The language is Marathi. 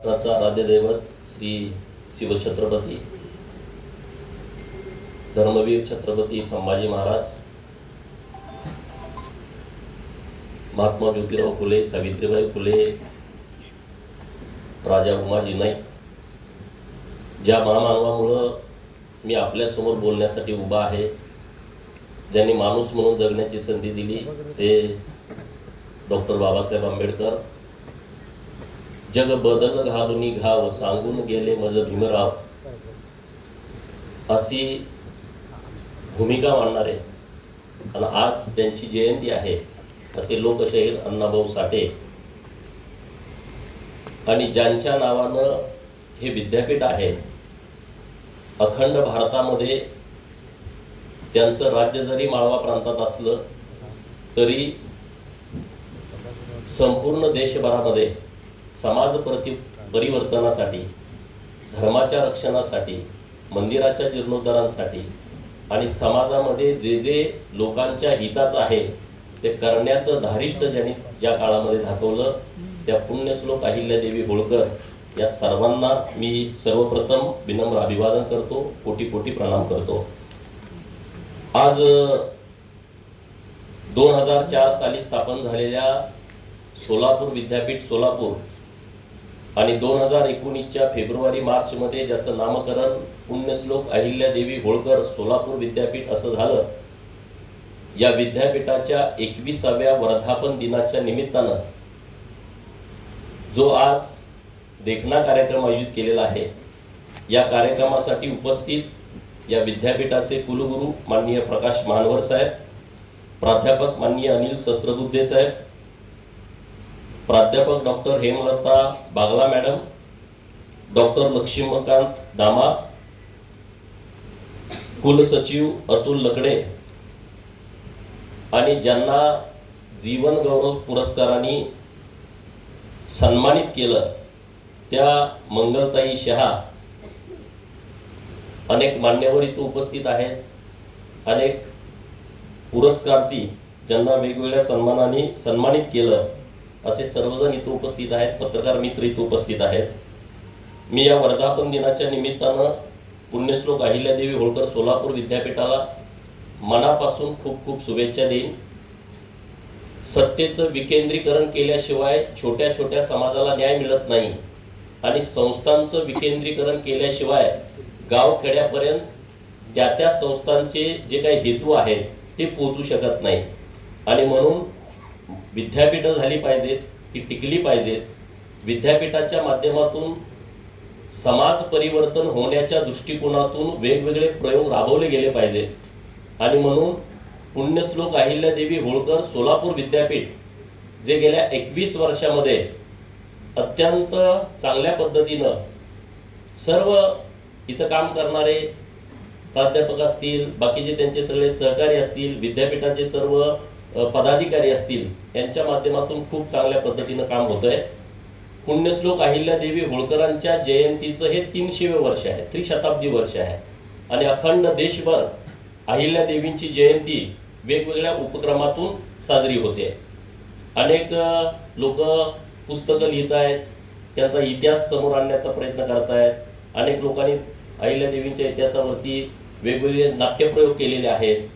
महाराष्ट्राचं दैवत श्री शिवछत्रपती धर्मवीर छत्रपती संभाजी महाराज महात्मा ज्योतिराव फुले सावित्रीबाई फुले राजा उमाजी नाईक ज्या महामानवामुळं मी आपल्यासमोर बोलण्यासाठी उभा आहे ज्यांनी माणूस म्हणून जगण्याची संधी दिली ते डॉक्टर बाबासाहेब आंबेडकर जग बदल घालून घाव सांगून गेले मज भीमराव. अशी भूमिका मांडणारे. आणि आज त्यांची जयंती आहे असे लोकशाहीर अण्णाभाऊ साठे. आणि ज्यांच्या नावानं हे विद्यापीठ आहे अखंड भारतामध्ये त्यांचं राज्य जरी माळवा प्रांतात असलं तरी संपूर्ण देशभरामध्ये समाज प्रति परिवर्तनासाठी धर्माच्या रक्षणासाठी मंदिराच्या जीर्णोद्धारांसाठी आणि समाजामध्ये जे जे लोकांच्या हिताचं आहे ते करण्याचं धारिष्ट ज्यांनी ज्या काळामध्ये दाखवलं त्या पुण्यश्लोक अहिल्यादेवी होळकर या सर्वांना मी सर्वप्रथम विनम्र अभिवादन करतो कोटी कोटी प्रणाम करतो. आज दोन हजार चार साली स्थापन झालेल्या सोलापूर विद्यापीठ सोलापूर आणि दोन हजार एकोणीसच्या फेब्रुवारी मार्चमध्ये ज्याचं नामकरण पुण्यश्लोक अहिल्यादेवी होळकर सोलापूर विद्यापीठ असं झालं या विद्यापीठाच्या एकविसाव्या वर्धापन दिनाच्या निमित्तानं जो आज देखना कार्यक्रम आयोजित केलेला आहे या कार्यक्रमासाठी उपस्थित या विद्यापीठाचे कुलगुरू माननीय प्रकाश मानवर साहेब प्राध्यापक माननीय अनिल सहस्त्रबुद्धे साहेब प्राध्यापक doctor Hemlata Bagla madam doctor Laxmikant Dama कुलसचिव अतुल लकडे आणि ज्यांना जीवन गौरव पुरस्काराने सन्मानित केलं त्या मंगलताई शहा अनेक मान्यवर इथं उपस्थित आहेत. अनेक पुरस्कार्थी ज्यांना वेगवेगळ्या सन्मानाने सन्मानित केलं. असे सर्वजण इथं उपस्थित आहेत. पत्रकार मित्र इथं उपस्थित आहेत. मी या वर्धापन दिनाच्या निमित्तानं पुण्यश्लोक अहिल्यादेवी होळकर सोलापूर विद्यापीठाला मनापासून खूप खूप शुभेच्छा देईन. सत्तेचं विकेंद्रीकरण केल्याशिवाय छोट्या छोट्या समाजाला न्याय मिळत नाही आणि संस्थांचं विकेंद्रीकरण केल्याशिवाय गाव खेड्यापर्यंत त्या त्या संस्थांचे जे काही हेतू आहेत ते पोचू शकत नाही. आणि म्हणून विद्यापीठं झाली पाहिजेत ती टिकली पाहिजेत विद्यापीठाच्या माध्यमातून समाज परिवर्तन होण्याच्या दृष्टिकोनातून वेगवेगळे प्रयोग राबवले गेले पाहिजेत आणि म्हणून पुण्यश्लोक अहिल्यादेवी होळकर सोलापूर विद्यापीठ जे गेल्या एकवीस वर्षामध्ये अत्यंत चांगल्या पद्धतीनं सर्व इथं काम करणारे प्राध्यापक असतील बाकीचे त्यांचे सगळे सहकारी असतील विद्यापीठाचे सर्व पदाधिकारी असतील यांच्या माध्यमातून खूप चांगल्या पद्धतीनं काम होत आहे पुण्यश्लोक अहिल्यादेवी होळकरांच्या जयंतीचं हे तीनशेवे वर्ष आहे त्रिशताब्दी वर्ष आहे. आणि अखंड देशभर अहिल्यादेवींची जयंती वेगवेगळ्या उपक्रमातून साजरी होते. अनेक लोक पुस्तकं लिहित आहेत त्यांचा इतिहास समोर आणण्याचा प्रयत्न करत आहेत अनेक लोकांनी अहिल्यादेवींच्या इतिहासावरती वेगवेगळे नाट्यप्रयोग केलेले आहेत.